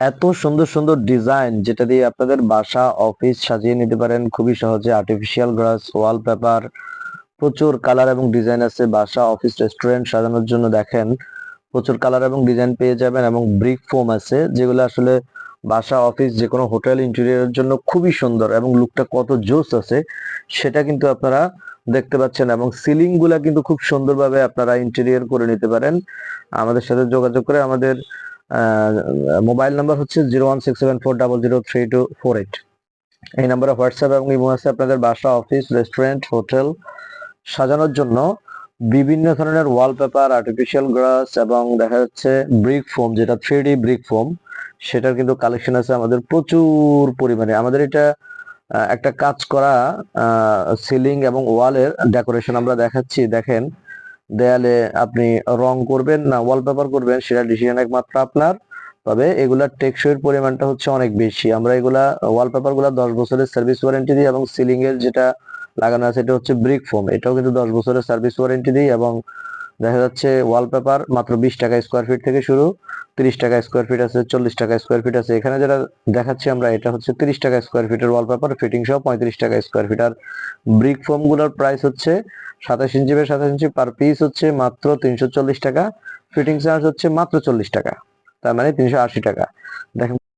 এত সুন্দর সুন্দর ডিজাইন যেটা দিয়ে আপনাদের বাসা অফিস সাজিয়ে নিতে পারেন। খুবই সহজে আর্টিফিশিয়াল গ্লাস ওয়ালপেপার প্রচুর কালার এবং ডিজাইন আছে। বাসা অফিস রেস্টুরেন্ট সাজানোর জন্য দেখেন, প্রচুর কালার এবং ডিজাইন পেয়ে যাবেন এবং ব্রিক ফোম আছে, যেগুলো আসলে বাসা অফিস যে কোনো হোটেল ইন্টেরিয়রের জন্য খুবই সুন্দর এবং লুকটা কত জোস আছে, সেটা কিন্তু আপনারা দেখতে পাচ্ছেন এবং সিলিংগুলা কিন্তু খুব সুন্দরভাবে আপনারা ইন্টেরিয়র করে নিতে পারেন। আমাদের সাথে যোগাযোগ করে আমাদের মোবাইল নাম্বার হচ্ছে zero one six seven four double zero three two four eight. এই নাম্বারে হোয়াটসঅ্যাপ এবং ইমো আছে আপনাদের বাসা, অফিস, রেস্টুরেন্ট, হোটেল সাজানোর জন্য বিভিন্ন ধরনের ওয়ালপেপার আর্টিফিশিয়াল গ্রাস এবং দেখা যাচ্ছে ব্রিক ফোম যেটা থ্রি ডি ব্রিক ফোম সেটার কিন্তু কালেকশন আছে আমাদের প্রচুর পরিমাণে। আমাদের এটা একটা কাজ করা সিলিং এবং ওয়ালের ডেকোরেশন আমরা দেখাচ্ছি। দেখেন দেয়ালে আপনি রং করবেন না ওয়ালপেপার করবেন, সেটা ডিসিশন একমাত্র আপনার। তবে এগুলার টেকসইয়ের পরিমাণটা হচ্ছে অনেক বেশি। আমরা এগুলা ওয়ালপেপারগুলা দশ বছরের সার্ভিস ওয়ারেন্টি দিই এবং সিলিং এর যেটা লাগানো আছে, এটা হচ্ছে ব্রিক ফোম এটাও কিন্তু দশ বছরের সার্ভিস ওয়ারেন্টি দিই এবং দেখা যাচ্ছে ওয়ালপেপার মাত্র বিশ টাকা স্কোয়ার ফিট থেকে শুরু, তিরিশ টাকা স্কোয়ার ফিট আছে, চল্লিশ টাকা স্কোয়ার ফিট আছে। এখানে যেটা দেখাচ্ছি আমরা, এটা হচ্ছে তিরিশ টাকা স্কোয়ার ফিটের ওয়ালপেপার ফিটিং সহ পঁয়ত্রিশ টাকা স্কোয়ার ফিট আর ব্রিক ফোমগুলোর প্রাইস হচ্ছে সাতাশ ইঞ্চি বাই সাতাশ ইঞ্চি পার পিস হচ্ছে মাত্র তিনশো চল্লিশ টাকা ফিটিং চার্জ হচ্ছে মাত্র চল্লিশ টাকা, তার মানে তিনশো আশি টাকা। দেখেন